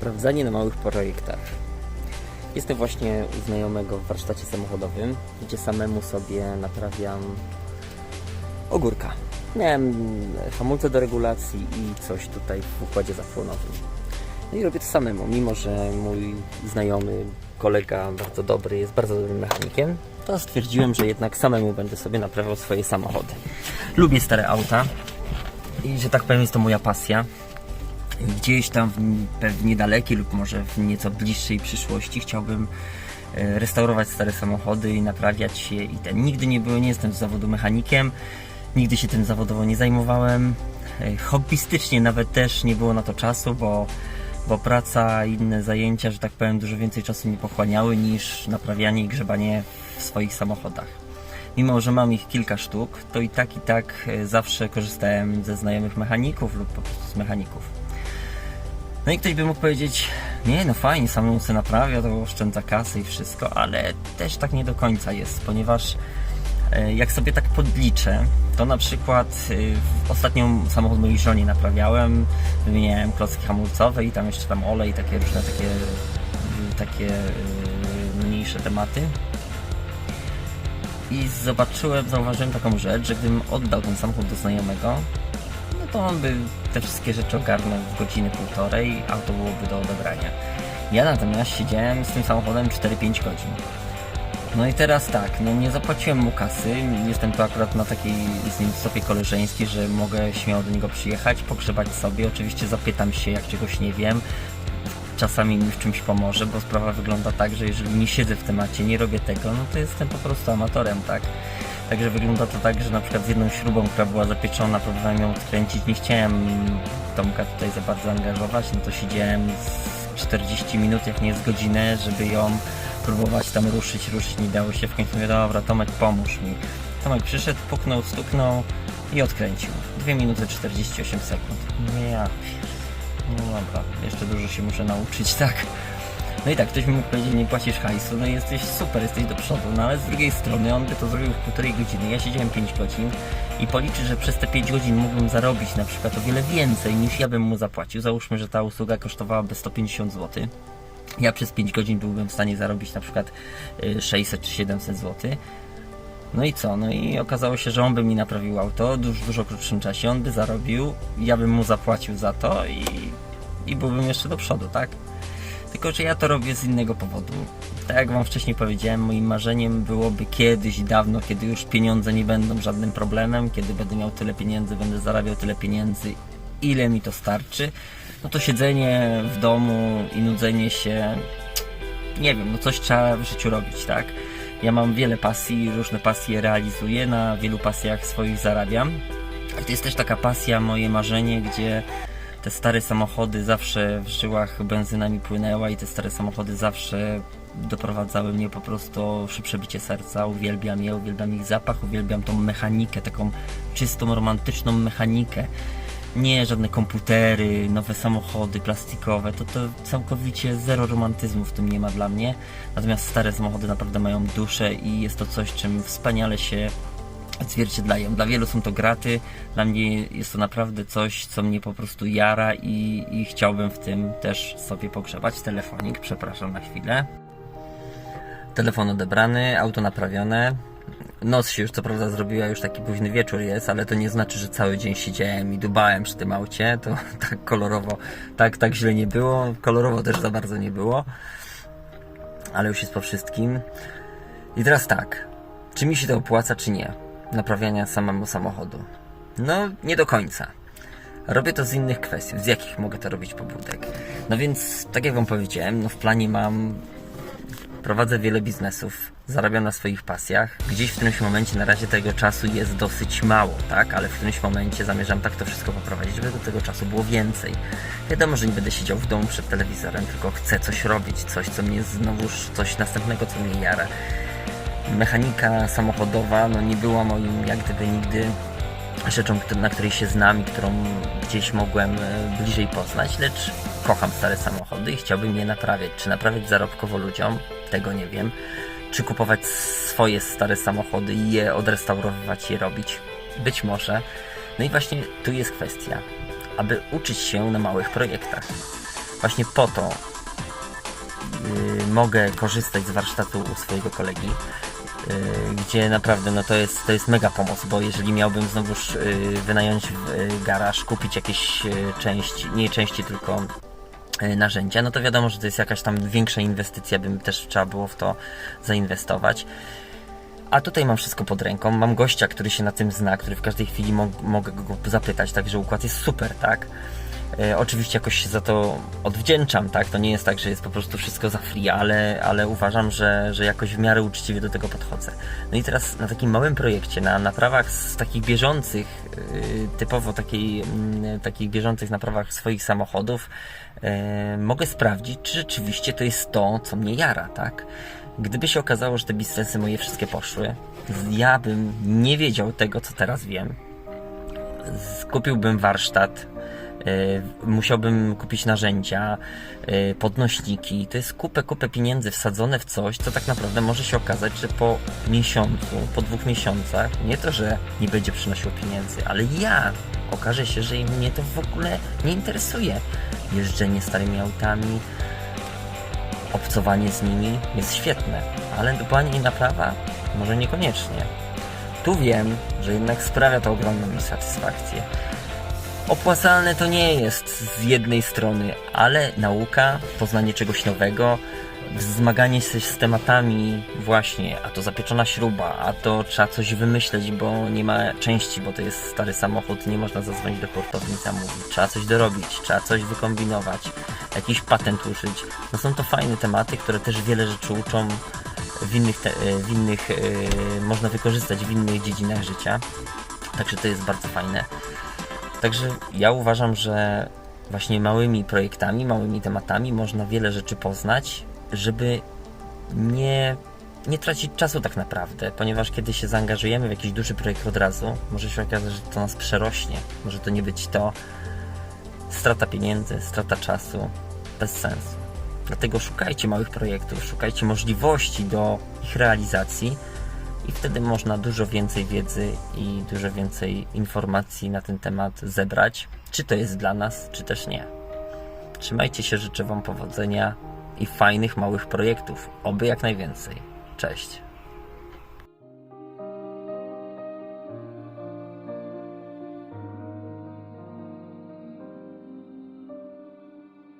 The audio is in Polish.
Sprawdzanie na małych projektach. Jestem właśnie u znajomego w warsztacie samochodowym, gdzie samemu sobie naprawiam ogórka. Miałem hamulce do regulacji i coś tutaj w układzie zapłonowym. No i robię to samemu, mimo że mój znajomy, kolega bardzo dobry, jest bardzo dobrym mechanikiem, to stwierdziłem, że jednak samemu będę sobie naprawiał swoje samochody. Lubię stare auta i że tak powiem jest to moja pasja. Gdzieś tam w pewnie dalekiej lub może w nieco bliższej przyszłości chciałbym e, restaurować stare samochody i naprawiać je i ten. Nigdy nie byłem, nie jestem z zawodu mechanikiem, nigdy się tym zawodowo nie zajmowałem. E, Hobbystycznie nawet też nie było na to czasu, bo, bo praca inne zajęcia, że tak powiem, dużo więcej czasu mi pochłaniały niż naprawianie i grzebanie w swoich samochodach. Mimo, że mam ich kilka sztuk, to i tak i tak e, zawsze korzystałem ze znajomych mechaników lub po prostu z mechaników. No i ktoś by mógł powiedzieć, nie no fajnie, samemu sobie naprawia, to oszczędza kasy i wszystko, ale też tak nie do końca jest, ponieważ e, jak sobie tak podliczę, to na przykład e, ostatnią samochód mojej żonie naprawiałem, wymieniałem klocki hamulcowe i tam jeszcze tam olej, takie różne takie, takie e, mniejsze tematy. I zobaczyłem, zauważyłem taką rzecz, że gdybym oddał ten samochód do znajomego, to on by te wszystkie rzeczy ogarnął w godzinę, półtorej, auto byłoby do odebrania. Ja natomiast siedziałem z tym samochodem 4-5 godzin. No i teraz tak, no nie zapłaciłem mu kasy, jestem tu akurat na takiej z nim stopie koleżeńskiej, że mogę śmiało do niego przyjechać, pogrzebać sobie, oczywiście zapytam się jak czegoś nie wiem, czasami mi w czymś pomoże, bo sprawa wygląda tak, że jeżeli nie siedzę w temacie, nie robię tego, no to jestem po prostu amatorem, tak? Także wygląda to tak, że na przykład z jedną śrubą, która była zapieczona, próbowałem ją odkręcić, nie chciałem Tomka tutaj za bardzo angażować, no to siedziałem z 40 minut, jak nie z godzinę, żeby ją próbować tam ruszyć, ruszyć nie dało się. W końcu mówię, dobra, Tomek pomóż mi. Tomek przyszedł, puknął, stuknął i odkręcił. 2 minuty 48 sekund. Nie ja. No dobra, jeszcze dużo się muszę nauczyć, tak? No i tak, ktoś mi mógł powiedzieć, nie płacisz hajsu, no i jesteś super, jesteś do przodu, no ale z drugiej strony on by to zrobił w półtorej godziny, ja siedziałem 5 godzin i policzy, że przez te 5 godzin mógłbym zarobić na przykład o wiele więcej niż ja bym mu zapłacił. Załóżmy, że ta usługa kosztowałaby 150 zł. Ja przez 5 godzin byłbym w stanie zarobić na przykład y, 600 czy 700 zł. No i co? No i okazało się, że on by mi naprawił auto w dużo, dużo krótszym czasie. On by zarobił, ja bym mu zapłacił za to i, i byłbym jeszcze do przodu, tak? Tylko, że ja to robię z innego powodu. Tak jak Wam wcześniej powiedziałem, moim marzeniem byłoby kiedyś, dawno, kiedy już pieniądze nie będą żadnym problemem, kiedy będę miał tyle pieniędzy, będę zarabiał tyle pieniędzy, ile mi to starczy, no to siedzenie w domu i nudzenie się, nie wiem, no coś trzeba w życiu robić, tak? Ja mam wiele pasji, różne pasje realizuję, na wielu pasjach swoich zarabiam. I to jest też taka pasja, moje marzenie, gdzie te stare samochody zawsze w żyłach benzyna mi płynęła i te stare samochody zawsze doprowadzały mnie po prostu szybsze bicie serca. Uwielbiam je, uwielbiam ich zapach, uwielbiam tą mechanikę, taką czystą, romantyczną mechanikę. Nie żadne komputery, nowe samochody plastikowe, to, to całkowicie zero romantyzmu w tym nie ma dla mnie. Natomiast stare samochody naprawdę mają duszę i jest to coś, czym wspaniale się odzwierciedlają. Dla wielu są to graty, dla mnie jest to naprawdę coś, co mnie po prostu jara i, i chciałbym w tym też sobie pogrzebać. Telefonik, przepraszam na chwilę. Telefon odebrany, auto naprawione. Noc się już co prawda zrobiła, już taki późny wieczór jest, ale to nie znaczy, że cały dzień siedziałem i dubałem przy tym aucie. To tak kolorowo, tak, tak źle nie było. Kolorowo też za bardzo nie było. Ale już jest po wszystkim. I teraz tak. Czy mi się to opłaca, czy nie? Naprawiania samemu samochodu. No, nie do końca. Robię to z innych kwestii. Z jakich mogę to robić pobudek? No więc, tak jak Wam powiedziałem, no w planie mam prowadzę wiele biznesów, zarabiam na swoich pasjach. Gdzieś w którymś momencie na razie tego czasu jest dosyć mało, tak? Ale w którymś momencie zamierzam tak to wszystko poprowadzić, żeby do tego czasu było więcej. Wiadomo, że nie będę siedział w domu przed telewizorem, tylko chcę coś robić, coś, co mnie znowuż, coś następnego, co mnie jara. Mechanika samochodowa, no nie była moim jak gdyby nigdy rzeczą, na której się znam i którą gdzieś mogłem e, bliżej poznać, lecz kocham stare samochody i chciałbym je naprawiać. Czy naprawiać zarobkowo ludziom? Tego nie wiem. Czy kupować swoje stare samochody i je odrestaurowywać, je robić? Być może. No i właśnie tu jest kwestia, aby uczyć się na małych projektach. właśnie po to yy, mogę korzystać z warsztatu u swojego kolegi. yy, Gdzie naprawdę no to jest, to jest mega pomoc, bo jeżeli miałbym znowuż yy, wynająć yy, garaż, kupić jakieś yy, części, nie części, tylko narzędzia, no to wiadomo, że to jest jakaś tam większa inwestycja, bym też trzeba było w to zainwestować. A tutaj mam wszystko pod ręką. Mam gościa, który się na tym zna, który w każdej chwili mo- mogę go zapytać, także układ jest super, tak? E, oczywiście jakoś się za to odwdzięczam, tak? To nie jest tak, że jest po prostu wszystko za free, ale, ale uważam, że, że jakoś w miarę uczciwie do tego podchodzę. No i teraz na takim małym projekcie, na naprawach z takich bieżących, yy, typowo takiej, mm, takich bieżących naprawach swoich samochodów, e, mogę sprawdzić, czy rzeczywiście to jest to, co mnie jara, tak? Gdyby się okazało, że te biznesy moje wszystkie poszły, ja bym nie wiedział tego, co teraz wiem. Kupiłbym warsztat, y, musiałbym kupić narzędzia, y, podnośniki. To jest kupę, kupę pieniędzy wsadzone w coś, co tak naprawdę może się okazać, że po miesiącu, po dwóch miesiącach, nie to, że nie będzie przynosiło pieniędzy, ale ja okaże się, że mnie to w ogóle nie interesuje. Jeżdżenie starymi autami, obcowanie z nimi jest świetne, ale dbanie i naprawa może niekoniecznie. Tu wiem, że jednak sprawia to ogromną mi satysfakcję. Opłacalne to nie jest z jednej strony, ale nauka, poznanie czegoś nowego, zmaganie się z tematami właśnie, a to zapieczona śruba, a to trzeba coś wymyśleć, bo nie ma części, bo to jest stary samochód, nie można zadzwonić do portowni zamówić, trzeba coś dorobić, trzeba coś wykombinować, jakiś patent użyć. No są to fajne tematy, które też wiele rzeczy uczą w innych, te, w innych e, można wykorzystać w innych dziedzinach życia. Także to jest bardzo fajne. Także ja uważam, że właśnie małymi projektami, małymi tematami można wiele rzeczy poznać, żeby nie, nie tracić czasu tak naprawdę, ponieważ kiedy się zaangażujemy w jakiś duży projekt od razu, może się okazać, że to nas przerośnie. Może to nie być to strata pieniędzy, strata czasu, bez sensu. Dlatego szukajcie małych projektów, szukajcie możliwości do ich realizacji i wtedy można dużo więcej wiedzy i dużo więcej informacji na ten temat zebrać, czy to jest dla nas, czy też nie. Trzymajcie się, życzę Wam powodzenia i fajnych małych projektów, oby jak najwięcej. Cześć.